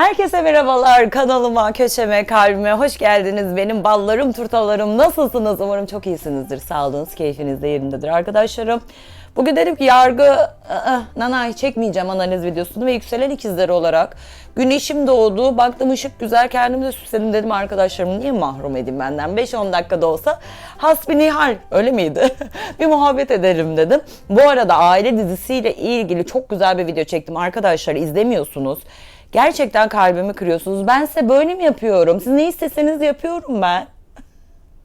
Herkese merhabalar kanalıma, köşeme, kalbime hoş geldiniz. Benim ballarım, turtalarım nasılsınız? Umarım çok iyisinizdir. Sağlığınız, keyfiniz de yerindedir arkadaşlarım. Bugün dedim ki yargı, ı-ı, nanay çekmeyeceğim analiz videosunu ve yükselen ikizleri olarak güneşim doğdu, baktım ışık güzel, kendimi de süsledim dedim arkadaşlarım niye mahrum edeyim benden 5-10 dakikada olsa hasbinihal öyle miydi? bir muhabbet edelim dedim. Bu arada aile dizisiyle ilgili çok güzel bir video çektim arkadaşlar izlemiyorsunuz. Gerçekten kalbimi kırıyorsunuz. Ben size böyle mi yapıyorum? Siz ne isteseniz yapıyorum ben.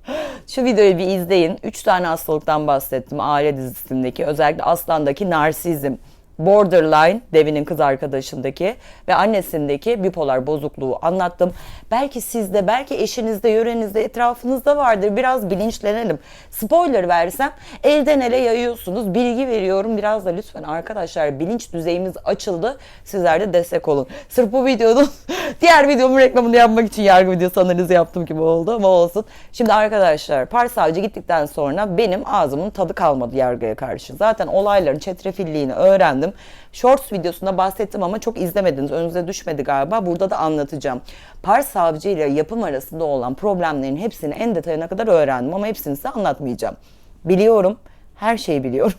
Şu videoyu bir izleyin. Üç tane hastalıktan bahsettim aile dizisindeki. Özellikle Aslan'daki narsizm, borderline, Devin'in kız arkadaşındaki ve annesindeki bipolar bozukluğu anlattım. Belki sizde, belki eşinizde, yörenizde, etrafınızda vardır. Biraz bilinçlenelim. Spoiler versem elden ele yayıyorsunuz. Bilgi veriyorum. Biraz da lütfen arkadaşlar bilinç düzeyimiz açıldı. Sizler de destek olun. Sırf bu videonun diğer videomun reklamını yapmak için yargı videosu analizi yaptım gibi oldu ama olsun. Şimdi arkadaşlar Pars Savcı gittikten sonra benim ağzımın tadı kalmadı yargıya karşı. Zaten olayların çetrefilliğini öğrendim. Shorts videosunda bahsettim ama çok izlemediniz. Önünüze düşmedi galiba. Burada da anlatacağım. Pars Savcı ile yapım arasında olan problemlerin hepsini en detayına kadar öğrendim ama hepsini size anlatmayacağım. Biliyorum. Her şeyi biliyorum.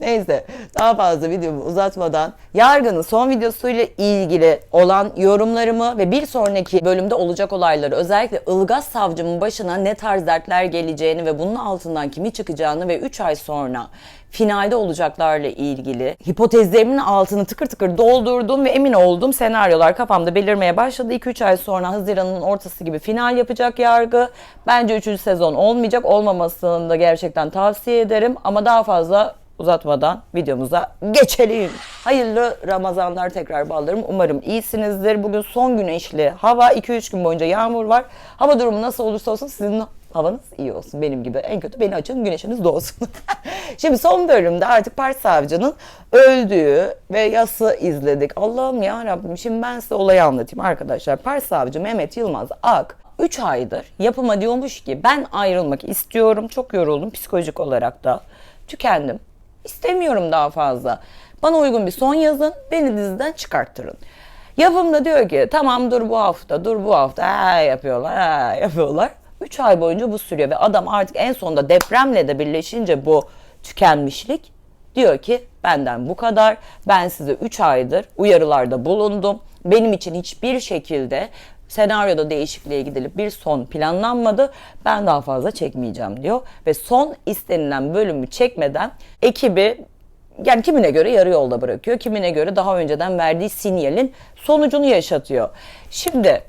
Neyse daha fazla videomu uzatmadan yargının son videosuyla ilgili olan yorumlarımı ve bir sonraki bölümde olacak olayları özellikle Ilgaz savcımın başına ne tarz dertler geleceğini ve bunun altından kimi çıkacağını ve 3 ay sonra finalde olacaklarla ilgili hipotezlerimin altını tıkır tıkır doldurdum ve emin oldum senaryolar kafamda belirmeye başladı. 2-3 ay sonra Haziran'ın ortası gibi final yapacak yargı. Bence 3. sezon olmayacak. Olmamasını da gerçekten tavsiye ederim ama daha fazla uzatmadan videomuza geçelim. Hayırlı Ramazanlar tekrar ballarım. Umarım iyisinizdir. Bugün son güneşli hava. 2-3 gün boyunca yağmur var. Hava durumu nasıl olursa olsun sizin havanız iyi olsun. Benim gibi en kötü beni açın güneşiniz doğsun. Şimdi son bölümde artık Pars Savcı'nın öldüğü ve yası izledik. Allah'ım ya Rabbim şimdi ben size olayı anlatayım arkadaşlar. Pars Savcı Mehmet Yılmaz Ak 3 aydır yapıma diyormuş ki ben ayrılmak istiyorum. Çok yoruldum psikolojik olarak da. Tükendim. İstemiyorum daha fazla. Bana uygun bir son yazın, beni diziden çıkarttırın. Yapım da diyor ki tamam dur bu hafta, dur bu hafta ha, yapıyorlar, ha, yapıyorlar. 3 ay boyunca bu sürüyor ve adam artık en sonunda depremle de birleşince bu tükenmişlik diyor ki benden bu kadar. Ben size 3 aydır uyarılarda bulundum. Benim için hiçbir şekilde senaryoda değişikliğe gidilip bir son planlanmadı. Ben daha fazla çekmeyeceğim diyor. Ve son istenilen bölümü çekmeden ekibi yani kimine göre yarı yolda bırakıyor. Kimine göre daha önceden verdiği sinyalin sonucunu yaşatıyor. Şimdi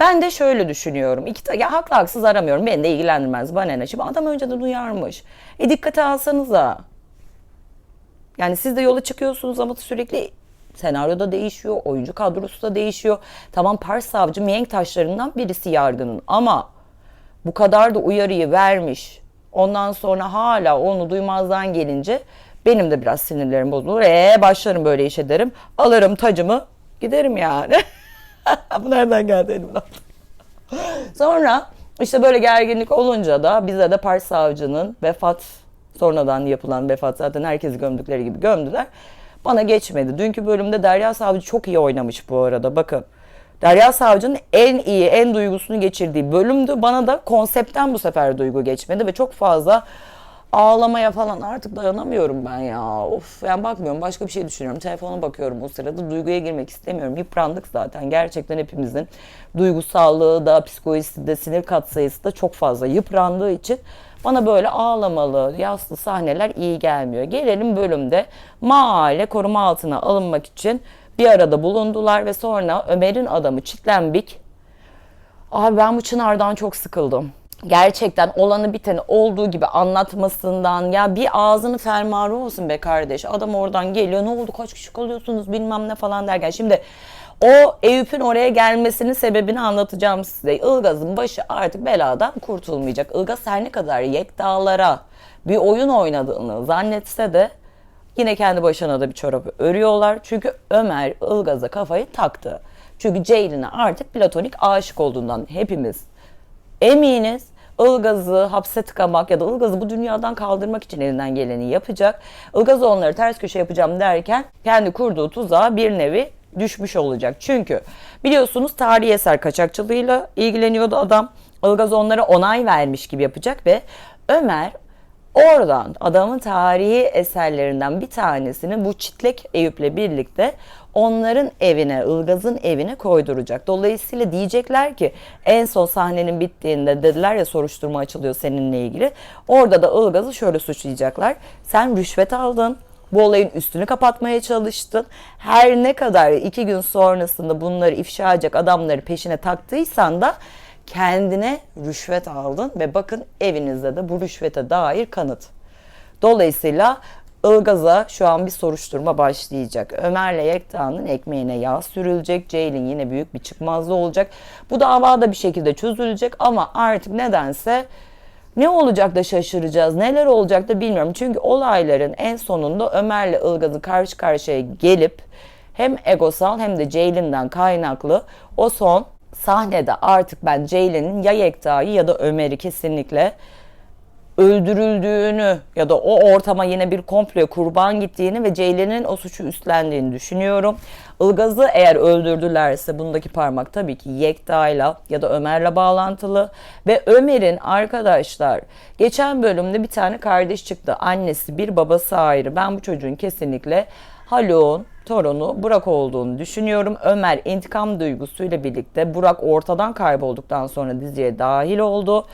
ben de şöyle düşünüyorum. İki ya haklı haksız aramıyorum. Beni de ilgilendirmez. Bana ne? Şimdi adam önceden uyarmış. E dikkate alsanıza. Yani siz de yola çıkıyorsunuz ama sürekli senaryoda değişiyor, oyuncu kadrosu da değişiyor. Tamam Pars Savcı mihenk taşlarından birisi yargının ama bu kadar da uyarıyı vermiş. Ondan sonra hala onu duymazdan gelince benim de biraz sinirlerim bozulur. Eee başlarım böyle işe derim. Alırım tacımı giderim yani. bu nereden geldi elimden? Sonra işte böyle gerginlik olunca da bize de Pars Savcı'nın vefat sonradan yapılan vefat zaten herkesi gömdükleri gibi gömdüler. Bana geçmedi. Dünkü bölümde Derya Savcı çok iyi oynamış bu arada bakın. Derya Savcı'nın en iyi, en duygusunu geçirdiği bölümdü. Bana da konseptten bu sefer duygu geçmedi ve çok fazla ağlamaya falan artık dayanamıyorum ben ya. Of yani bakmıyorum başka bir şey düşünüyorum. Telefona bakıyorum o sırada duyguya girmek istemiyorum. Yıprandık zaten. Gerçekten hepimizin duygusallığı da psikolojisi de sinir katsayısı da çok fazla yıprandığı için bana böyle ağlamalı, yaslı sahneler iyi gelmiyor. Gelelim bölümde mahalle koruma altına alınmak için bir arada bulundular ve sonra Ömer'in adamı Çitlenbik Abi ben bu Çınar'dan çok sıkıldım. Gerçekten olanı biteni olduğu gibi anlatmasından ya bir ağzını fermuarı olsun be kardeş. Adam oradan geliyor ne oldu kaç kişi kalıyorsunuz bilmem ne falan derken. Şimdi o Eyüp'ün oraya gelmesinin sebebini anlatacağım size. Ilgaz'ın başı artık beladan kurtulmayacak. Ilgaz her ne kadar yektalara bir oyun oynadığını zannetse de Yine kendi başına da bir çorabı örüyorlar. Çünkü Ömer Ilgaz'a kafayı taktı. Çünkü Ceylin'e artık platonik aşık olduğundan hepimiz eminiz. Ilgaz'ı hapse tıkamak ya da Ilgaz'ı bu dünyadan kaldırmak için elinden geleni yapacak. Ilgaz onları ters köşe yapacağım derken kendi kurduğu tuzağa bir nevi düşmüş olacak. Çünkü biliyorsunuz tarihi eser kaçakçılığıyla ilgileniyordu adam. Ilgaz onlara onay vermiş gibi yapacak ve Ömer oradan adamın tarihi eserlerinden bir tanesini bu Çitlek Eyüp'le birlikte onların evine, Ilgaz'ın evine koyduracak. Dolayısıyla diyecekler ki en son sahnenin bittiğinde dediler ya soruşturma açılıyor seninle ilgili. Orada da Ilgaz'ı şöyle suçlayacaklar. Sen rüşvet aldın. Bu olayın üstünü kapatmaya çalıştın. Her ne kadar iki gün sonrasında bunları ifşa edecek adamları peşine taktıysan da kendine rüşvet aldın ve bakın evinizde de bu rüşvete dair kanıt. Dolayısıyla Ilgaz'a şu an bir soruşturma başlayacak. Ömer'le Yekta'nın ekmeğine yağ sürülecek. Ceylin yine büyük bir çıkmazda olacak. Bu dava da bir şekilde çözülecek ama artık nedense ne olacak da şaşıracağız, neler olacak da bilmiyorum. Çünkü olayların en sonunda Ömer'le Ilgaz'ı karşı karşıya gelip hem egosal hem de Ceylin'den kaynaklı o son sahnede artık ben Ceylin'in ya Yekta'yı ya da Ömer'i kesinlikle öldürüldüğünü ya da o ortama yine bir komplo kurban gittiğini ve Ceylin'in o suçu üstlendiğini düşünüyorum. Ilgaz'ı eğer öldürdülerse bundaki parmak tabii ki Yekta'yla ya da Ömer'le bağlantılı ve Ömer'in arkadaşlar geçen bölümde bir tane kardeş çıktı. Annesi bir babası ayrı. Ben bu çocuğun kesinlikle Haluk'un torunu Burak olduğunu düşünüyorum. Ömer intikam duygusuyla birlikte Burak ortadan kaybolduktan sonra diziye dahil oldu.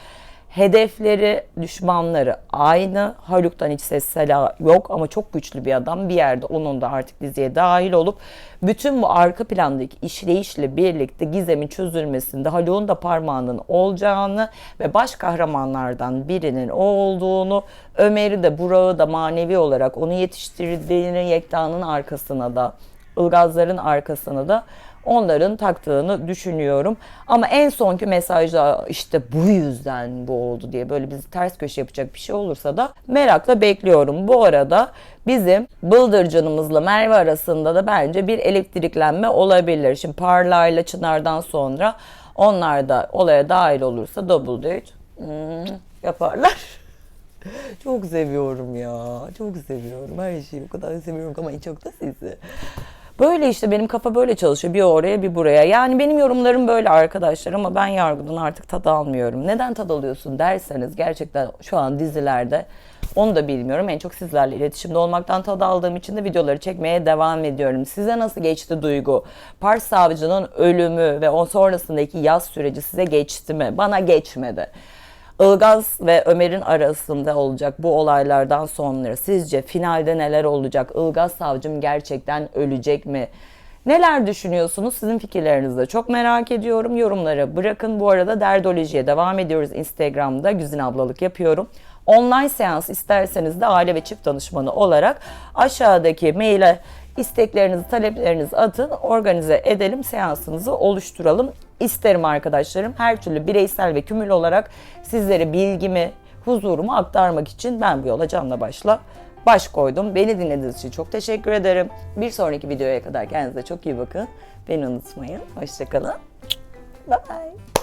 Hedefleri, düşmanları aynı. Haluk'tan hiç ses sela yok ama çok güçlü bir adam. Bir yerde onun da artık diziye dahil olup bütün bu arka plandaki işleyişle birlikte gizemin çözülmesinde Haluk'un da parmağının olacağını ve baş kahramanlardan birinin o olduğunu, Ömer'i de Burak'ı da manevi olarak onu yetiştirdiğini Yekta'nın arkasına da, Ilgazların arkasına da onların taktığını düşünüyorum. Ama en sonki mesajda işte bu yüzden bu oldu diye böyle bizi ters köşe yapacak bir şey olursa da merakla bekliyorum. Bu arada bizim Bıldırcanımızla Merve arasında da bence bir elektriklenme olabilir. Şimdi Parla ile Çınar'dan sonra onlar da olaya dahil olursa double date hmm, yaparlar. Çok seviyorum ya. Çok seviyorum. Her şeyi o kadar seviyorum ama çok da sizi. Böyle işte benim kafa böyle çalışıyor. Bir oraya bir buraya. Yani benim yorumlarım böyle arkadaşlar ama ben yargıdan artık tad almıyorum. Neden tad alıyorsun derseniz gerçekten şu an dizilerde onu da bilmiyorum. En çok sizlerle iletişimde olmaktan tad aldığım için de videoları çekmeye devam ediyorum. Size nasıl geçti duygu? Pars savcının ölümü ve o sonrasındaki yaz süreci size geçti mi? Bana geçmedi. Ilgaz ve Ömer'in arasında olacak bu olaylardan sonra sizce finalde neler olacak? Ilgaz savcım gerçekten ölecek mi? Neler düşünüyorsunuz? Sizin fikirlerinizi de çok merak ediyorum. Yorumlara bırakın. Bu arada Derdoloji'ye devam ediyoruz Instagram'da. Güzin ablalık yapıyorum. Online seans isterseniz de aile ve çift danışmanı olarak aşağıdaki maile isteklerinizi, taleplerinizi atın. Organize edelim, seansınızı oluşturalım. İsterim arkadaşlarım. Her türlü bireysel ve kümül olarak sizlere bilgimi, huzurumu aktarmak için ben bu yola canla başla baş koydum. Beni dinlediğiniz için çok teşekkür ederim. Bir sonraki videoya kadar kendinize çok iyi bakın. Beni unutmayın. Hoşçakalın. Bye bye.